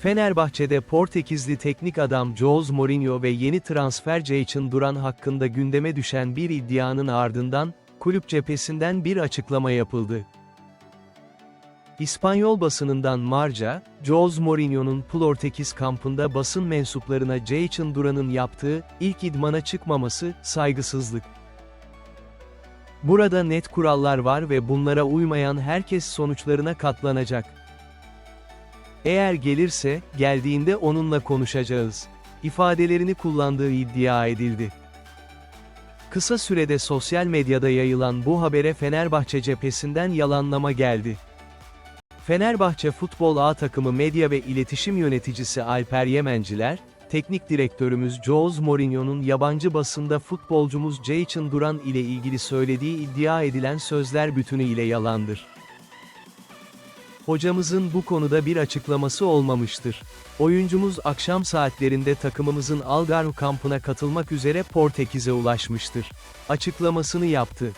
Fenerbahçe'de Portekizli teknik adam Jose Mourinho ve yeni transfer Jayson Duran hakkında gündeme düşen bir iddianın ardından, kulüp cephesinden bir açıklama yapıldı. İspanyol basınından Marca, Jose Mourinho'nun Portekiz kampında basın mensuplarına Jayson Duran'ın yaptığı, ilk idmana çıkmaması, saygısızlık. Burada net kurallar var ve bunlara uymayan herkes sonuçlarına katlanacak. Eğer gelirse, geldiğinde onunla konuşacağız. ifadelerini kullandığı iddia edildi. Kısa sürede sosyal medyada yayılan bu habere Fenerbahçe cephesinden yalanlama geldi. Fenerbahçe Futbol A takımı medya ve iletişim yöneticisi Alper Yemenciler, teknik direktörümüz Jose Mourinho'nun yabancı basında futbolcumuz Jayson Duran ile ilgili söylediği iddia edilen sözler bütünüyle yalandır. Hocamızın bu konuda bir açıklaması olmamıştır. Oyuncumuz akşam saatlerinde takımımızın Algarve kampına katılmak üzere Portekiz'e ulaşmıştır. Açıklamasını yaptı.